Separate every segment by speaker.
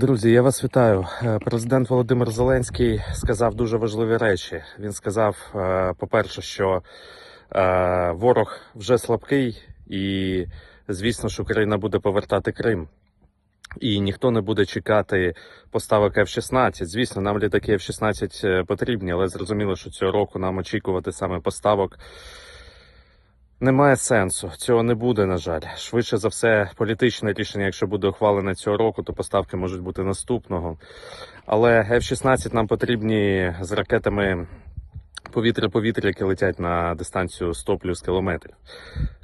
Speaker 1: Друзі, я вас вітаю. Е, Президент Володимир Зеленський сказав дуже важливі речі. Він сказав, е, по-перше, що е, ворог вже слабкий, і звісно, що Україна буде повертати Крим. І ніхто не буде чекати поставок F-16. Звісно, нам літаки F-16 е, потрібні, але зрозуміло, що цього року нам очікувати саме поставок немає сенсу. Цього не буде, на жаль. Швидше за все, політичне рішення, якщо буде ухвалене цього року, то поставки можуть бути наступного. Але F-16 нам потрібні з ракетами повітря-повітря, які летять на дистанцію 100 плюс кілометрів.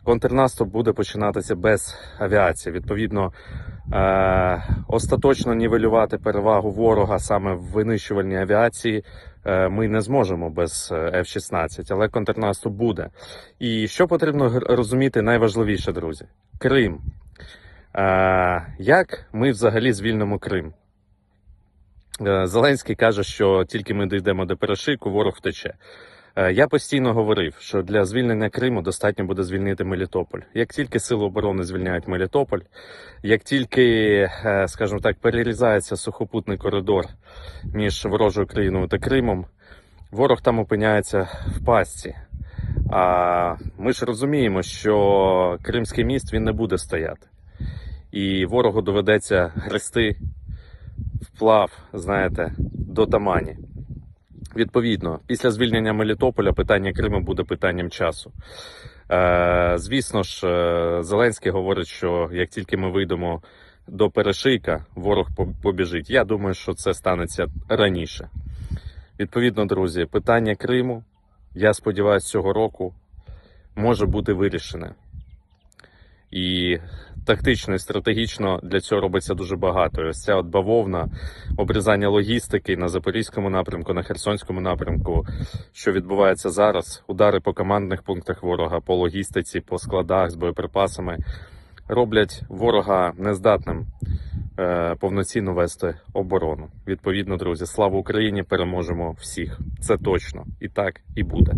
Speaker 1: Контрнаступ буде починатися без авіації. Відповідно, остаточно нівелювати перевагу ворога саме в винищувальній авіації е, ми не зможемо без е, F-16, але контрнаступ буде. І що потрібно розуміти найважливіше, друзі? Крим. Е, як ми взагалі звільнимо Крим? Е, Зеленський каже, що тільки ми дійдемо до перешийку, ворог втече. Е, Я постійно говорив, що для звільнення Криму достатньо буде звільнити Мелітополь. Як тільки сили оборони звільняють Мелітополь, як тільки, е, скажімо так, перерізається сухопутний коридор між ворожою країною та Кримом, ворог там опиняється в пастці. А ми ж розуміємо, що Кримський міст він не буде стояти, і ворогу доведеться грести вплав, знаєте, до Тамані. Відповідно, після звільнення Мелітополя питання Криму буде питанням часу. Е, звісно ж, е, Зеленський говорить, що як тільки ми вийдемо до перешийка, ворог побіжить. Я думаю, що це станеться раніше. Відповідно, друзі, питання Криму, я сподіваюся, цього року може бути вирішене. І тактично і стратегічно для цього робиться дуже багато. І ось ця от бавовна, обрізання логістики на Запорізькому напрямку, на Херсонському напрямку, що відбувається зараз, удари по командних пунктах ворога, по логістиці, по складах з боєприпасами, роблять ворога нездатним е, повноцінно вести оборону. Відповідно, друзі, слава Україні! Переможемо всіх. Це точно і так і буде.